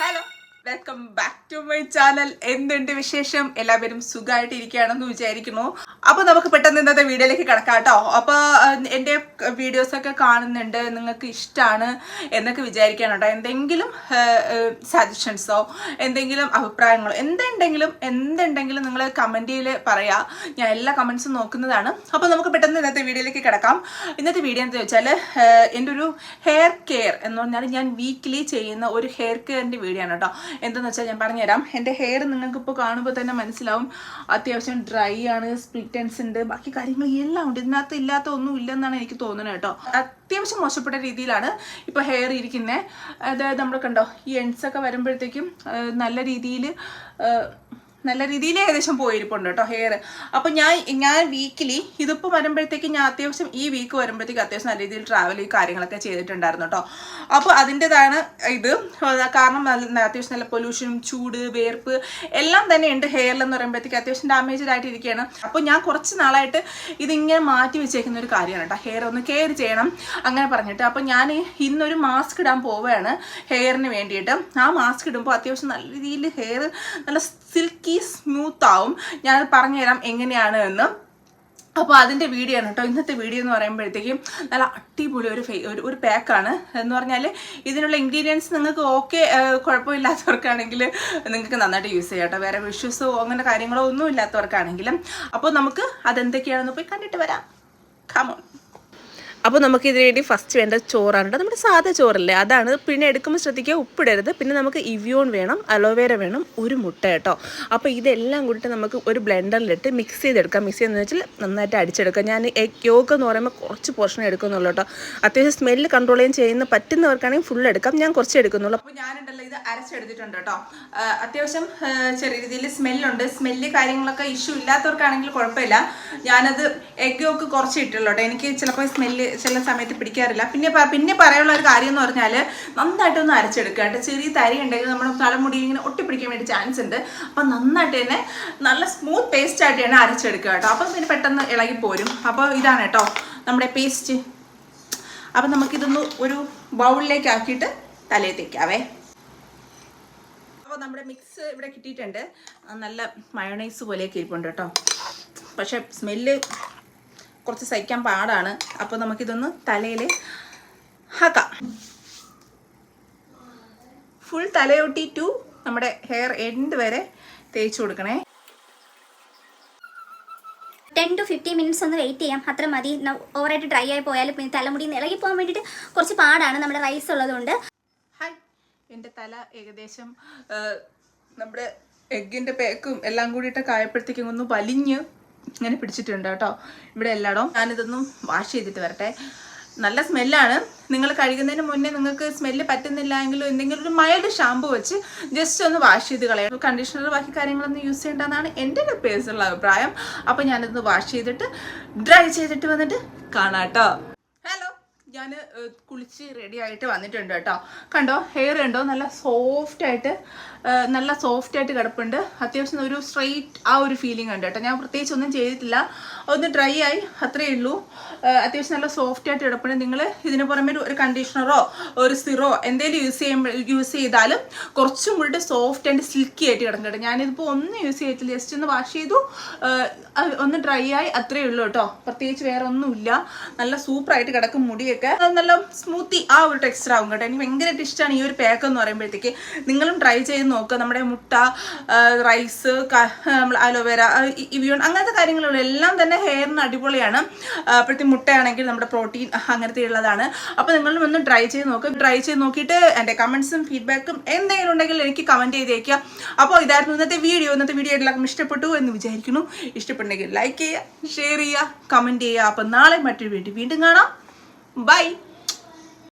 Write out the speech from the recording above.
Hello welcome back to my channel എന്തുണ്ട് വിശേഷം? എല്ലാവരും സുഖമായിട്ട് ഇരിക്കുകയാണെന്ന് വിചാരിക്കുന്നു. അപ്പൊ നമുക്ക് പെട്ടെന്ന് ഇന്നത്തെ വീഡിയോയിലേക്ക് കിടക്കാം കേട്ടോ. അപ്പൊ എന്റെ എന്റെ വീഡിയോസ് ഒക്കെ കാണുന്നുണ്ട്. നിങ്ങൾക്ക് ഇഷ്ടമാണ് എന്നൊക്കെ വിചാരിക്കണം കേട്ടോ. എന്തെങ്കിലും സജഷൻസോ എന്തെങ്കിലും അഭിപ്രായങ്ങളോ എന്തുണ്ടെങ്കിലും എന്തുണ്ടെങ്കിലും നിങ്ങൾ കമന്റിൽ പറയാ. ഞാൻ എല്ലാ കമന്റ്സും നോക്കുന്നതാണ്. അപ്പൊ നമുക്ക് പെട്ടെന്ന് ഇന്നത്തെ വീഡിയോയിലേക്ക് കിടക്കാം. ഇന്നത്തെ വീഡിയോ എന്താ വെച്ചാൽ എന്റെ ഒരു ഹെയർ കെയർ എന്ന് പറഞ്ഞാൽ ഞാൻ വീക്കിലി ചെയ്യുന്ന ഒരു ഹെയർ കെയറിന്റെ വീഡിയോ ആണ് കേട്ടോ. എന്തെന്ന് വെച്ചാൽ ഞാൻ പറഞ്ഞുതരാം. എന്റെ ഹെയർ നിങ്ങൾക്ക് ഇപ്പോൾ കാണുമ്പോൾ തന്നെ മനസ്സിലാവും. അത്യാവശ്യം ഡ്രൈ ആണ് സ്പ്ലിറ്റൻസ് ഉണ്ട് ബാക്കി കാര്യങ്ങൾ എല്ലാം ഉണ്ട്. ഇതിനകത്ത് ഇല്ലാത്ത ഒന്നും ഇല്ലെന്നാണ് എനിക്ക് തോന്നുന്നത് കേട്ടോ. അത്യാവശ്യം മോശപ്പെട്ട രീതിയിലാണ് ഇപ്പോൾ ഹെയർ ഇരിക്കുന്നത് അതായത് നമ്മൾ കണ്ടോ ഈ എൻഡ്സ് ഒക്കെ വരുമ്പോഴത്തേക്കും നല്ല രീതിയിൽ നല്ല രീതിയിൽ ഏകദേശം പോയിരിപ്പുണ്ട് കേട്ടോ ഹെയർ അപ്പോൾ ഞാൻ ഞാൻ വീക്കിലി ഇതിപ്പോൾ വരുമ്പോഴത്തേക്ക് ഞാൻ അത്യാവശ്യം ഈ വീക്ക് വരുമ്പോഴത്തേക്ക് അത്യാവശ്യം നല്ല രീതിയിൽ ട്രാവൽ ഈ കാര്യങ്ങളൊക്കെ ചെയ്തിട്ടുണ്ടായിരുന്നു കേട്ടോ അപ്പോൾ അതിന്റെതാണ് ഇത്. കാരണം നല്ല അത്യാവശ്യം നല്ല പൊല്യൂഷനും ചൂട് വേർപ്പ് എല്ലാം തന്നെ ഉണ്ട് ഹെയറിൽ എന്ന് പറയുമ്പോഴത്തേക്ക് അത്യാവശ്യം ഡാമേജ്ഡ് ആയിട്ട് ഇരിക്കുകയാണ് അപ്പോൾ ഞാൻ കുറച്ച് നാളായിട്ട് ഇതിങ്ങനെ മാറ്റി വെച്ചേക്കുന്ന ഒരു കാര്യമാണ് കേട്ടോ ഹെയർ ഒന്ന് കെയർ ചെയ്യണം അങ്ങനെ പറഞ്ഞിട്ട്. അപ്പോൾ ഞാൻ ഇന്നൊരു മാസ്ക് ഇടാൻ പോവുകയാണ് ഹെയറിന് വേണ്ടിയിട്ട്. ആ മാസ്ക് ഇടുമ്പോൾ അത്യാവശ്യം നല്ല രീതിയിൽ ഹെയർ നല്ല സിൽക്കി സ്മൂത്ത് ആവും. ഞാൻ പറഞ്ഞുതരാം എങ്ങനെയാണ് എന്ന്. അപ്പോൾ അതിന്റെ വീഡിയോ ആണ് കേട്ടോ. ഇന്നത്തെ വീഡിയോ എന്ന് പറയുമ്പോഴത്തേക്കും നല്ല അടിപൊളി ഒരു ഒരു ഒരു പാക്കാണ് എന്ന് പറഞ്ഞാൽ ഇതിനുള്ള ഇൻഗ്രീഡിയൻസ് നിങ്ങൾക്ക് ഓക്കെ കുഴപ്പമില്ലാത്തവർക്കാണെങ്കിൽ നിങ്ങൾക്ക് നന്നായിട്ട് യൂസ് ചെയ്യാം കേട്ടോ. വേറെ വിഷസോ അങ്ങനെ കാര്യങ്ങളോ ഒന്നും ഇല്ലാത്തവർക്കാണെങ്കിലും. അപ്പോൾ നമുക്ക് അതെന്തൊക്കെയാണെന്ന് പോയി കണ്ടിട്ട് വരാം. കമോൺ അപ്പോൾ നമുക്ക് ഇതിന് വേണ്ടി ഫസ്റ്റ് വേണ്ട ചോറാണ് കേട്ടോ നമ്മുടെ സാധാ ചോറല്ലേ? അതാണ്. പിന്നെ എടുക്കുമ്പോൾ ശ്രദ്ധിക്കുക ഉപ്പിടരുത്. പിന്നെ നമുക്ക് ഇവിയോൺ വേണം അലോവേര വേണം ഒരു മുട്ട കേട്ടോ അപ്പോൾ ഇതെല്ലാം കൂടിയിട്ട് നമുക്ക് ഒരു ബ്ലെൻഡറിലിട്ട് മിക്സ് ചെയ്തെടുക്കാം. മിക്സ് ചെയ്യുന്നത് വെച്ചാൽ നന്നായിട്ട് അടിച്ചെടുക്കാം. ഞാൻ എഗ് യോഗ എന്ന് പറയുമ്പോൾ കുറച്ച് പോർഷൻ എടുക്കുന്നുള്ളൂ കേട്ടോ അത്യാവശ്യം സ്മെല്ല് കൺട്രോൾ ചെയ്യാൻ ചെയ്യുന്ന പറ്റുന്നവർക്കാണെങ്കിൽ ഫുൾ എടുക്കാം. ഞാൻ കുറച്ച് എടുക്കുന്നുള്ളൂ. അപ്പോൾ ഞാനുണ്ടല്ലോ ഇത് അരച്ചെടുത്തിട്ടുണ്ട് കേട്ടോ അത്യാവശ്യം ചെറിയ രീതിയിൽ സ്മെല്ലുണ്ട് സ്മെല്ല് കാര്യങ്ങളൊക്കെ ഇഷ്യൂ ഇല്ലാത്തവർക്കാണെങ്കിൽ കുഴപ്പമില്ല. ഞാനത് എഗ് ഒക്കെ കുറച്ച് ഇട്ടുള്ളൂ കേട്ടോ എനിക്ക് ചിലപ്പോൾ സ്മെല്ല് ചില സമയത്ത് പിടിക്കാറില്ല. പിന്നെ പിന്നെ പറയാനുള്ള ഒരു കാര്യം എന്ന് പറഞ്ഞാൽ നന്നായിട്ടൊന്ന് അരച്ചെടുക്കുക കേട്ടോ. ചെറിയ തരി ഉണ്ടെങ്കിൽ നമ്മുടെ തലമുടി ഇങ്ങനെ ഒട്ടിപ്പിടിക്കാൻ വേണ്ടി ചാൻസ് ഉണ്ട്. അപ്പം നന്നായിട്ട് തന്നെ നല്ല സ്മൂത്ത് പേസ്റ്റ് ആയിട്ട് തന്നെ അരച്ചെടുക്കുക കേട്ടോ. അപ്പം പിന്നെ പെട്ടെന്ന് ഇളകി പോരും. അപ്പോൾ ഇതാണ് കേട്ടോ നമ്മുടെ പേസ്റ്റ് അപ്പം നമുക്കിതൊന്ന് ഒരു ബൗളിലേക്ക് ആക്കിയിട്ട് തലയിൽ തേക്കാവേ അപ്പോൾ നമ്മുടെ മിക്സ് ഇവിടെ കിട്ടിയിട്ടുണ്ട്. നല്ല മയോണൈസ് പോലെയൊക്കെ ഇരിപ്പുണ്ട് കേട്ടോ. പക്ഷേ സ്മെല്ല് കുറച്ച് സഹിക്കാൻ പാടാണ്. അപ്പോൾ നമുക്കിതൊന്ന് തലയിൽ ആക്കാം. ഫുൾ തലയൊട്ടി ടു നമ്മുടെ ഹെയർ എൻഡ് വരെ തേച്ച് കൊടുക്കണേ. ടെൻ ടു ഫിഫ്റ്റി മിനിറ്റ്സ് ഒന്ന് വെയിറ്റ് ചെയ്യാം. അത്ര മതി. ഓവറായിട്ട് ഡ്രൈ ആയി പോയാൽ പിന്നെ തലമുടി ഇളകി പോകാൻ വേണ്ടിയിട്ട് കുറച്ച് പാടാണ് നമ്മുടെ റൈസ് ഉള്ളതുകൊണ്ട്. ഹായ് എന്റെ തല ഏകദേശം നമ്മുടെ എഗ്ഗിന്റെ പേക്കും എല്ലാം കൂടിയിട്ടൊക്കെ ആയപ്പോഴത്തേക്കും ഒന്ന് വലിഞ്ഞ് ഇങ്ങനെ പിടിച്ചിട്ടുണ്ട് കേട്ടോ. ഇവിടെ എല്ലായിടവും ഞാനിതൊന്നും വാഷ് ചെയ്തിട്ട് വരട്ടെ. നല്ല സ്മെല്ലാണ് നിങ്ങൾ കഴുകുന്നതിന് മുന്നേ നിങ്ങൾക്ക് സ്മെല്ല് പറ്റുന്നില്ല എങ്കിലും എന്തെങ്കിലും ഒരു മൈൽഡ് ഷാമ്പു വെച്ച് ജസ്റ്റ് ഒന്ന് വാഷ് ചെയ്ത് കളയാം കണ്ടീഷണർ ബാക്കി കാര്യങ്ങളൊന്നും യൂസ് ചെയ്യേണ്ടതാണ് എന്റെ ഒരു പേഴ്സണൽ അഭിപ്രായം. അപ്പോൾ ഞാനിതൊന്ന് വാഷ് ചെയ്തിട്ട് ഡ്രൈ ചെയ്തിട്ട് വന്നിട്ട് കാണാം കേട്ടോ. ഞാൻ കുളിച്ച് റെഡി ആയിട്ട് വന്നിട്ടുണ്ട് കേട്ടോ. കണ്ടോ ഹെയർ കണ്ടോ? നല്ല സോഫ്റ്റ് ആയിട്ട് നല്ല സോഫ്റ്റ് ആയിട്ട് കിടപ്പുണ്ട്. അത്യാവശ്യം ഒരു സ്ട്രെയിറ്റ് ആ ഒരു ഫീലിംഗ് ഉണ്ട് കേട്ടോ. ഞാൻ പ്രത്യേകിച്ച് ഒന്നും ചെയ്തിട്ടില്ല. ഒന്ന് ഡ്രൈ ആയി അത്രയേ ഉള്ളൂ. അത്യാവശ്യം നല്ല സോഫ്റ്റ് ആയിട്ട് കിടപ്പുണ്ട്. നിങ്ങൾ ഇതിന് പുറമെ ഒരു- കണ്ടീഷണറോ ഒരു സിറോ എന്തെങ്കിലും യൂസ് ചെയ്യുമ്പോൾ യൂസ് ചെയ്താലും കുറച്ചും കൂടി സോഫ്റ്റ് ആൻഡ് സിൽക്കി ആയിട്ട് കിടക്കട്ടെ ഞാനിതിപ്പോൾ ഒന്നും യൂസ് ചെയ്തിട്ടില്ല. ജസ്റ്റ് ഒന്ന് വാഷ് ചെയ്തു. ഒന്ന് ഡ്രൈ ആയി അത്രയേ ഉള്ളൂ കേട്ടോ. പ്രത്യേകിച്ച് വേറെ ഒന്നുമില്ല നല്ല സൂപ്പറായിട്ട് കിടക്കും മുടിയൊക്കെ അത് നല്ല സ്മൂത്തി ആ ഒരു ടെക്സ്ചർ ആവും കേട്ടോ. എനിക്ക് ഭയങ്കരമായിട്ട് ഇഷ്ടമാണ് ഈ ഒരു പാക്ക് എന്ന് പറയുമ്പോഴത്തേക്ക്. നിങ്ങളും ട്രൈ ചെയ്ത് നോക്കുക നമ്മുടെ മുട്ട റൈസ് അലോവേര ഇവിയോൺ അങ്ങനത്തെ കാര്യങ്ങളുള്ള എല്ലാം തന്നെ ഹെയറിന് അടിപൊളിയാണ്. അപ്പോഴത്തെ മുട്ടയാണെങ്കിൽ നമ്മുടെ പ്രോട്ടീൻ അങ്ങനത്തെ ഉള്ളതാണ്. അപ്പോൾ നിങ്ങളും ഒന്ന് ട്രൈ ചെയ്ത് നോക്കുക ട്രൈ ചെയ്ത് നോക്കിയിട്ട് എന്റെ കമൻസും ഫീഡ്ബാക്കും എന്തെങ്കിലും ഉണ്ടെങ്കിൽ എനിക്ക് കമന്റ് ചെയ്തേക്കുക അപ്പോൾ ഇതായിരുന്നു ഇന്നത്തെ വീഡിയോ ഇന്നത്തെ വീഡിയോ എല്ലാവർക്കും ഇഷ്ടപ്പെട്ടു എന്ന് വിചാരിക്കുന്നു. ഇഷ്ടപ്പെട്ടെങ്കിൽ ലൈക്ക് ചെയ്യുക ഷെയർ ചെയ്യുക കമന്റ് ചെയ്യുക. അപ്പോൾ നാളെ മറ്റൊരു വീഡിയോ വീണ്ടും കാണാം. Bye.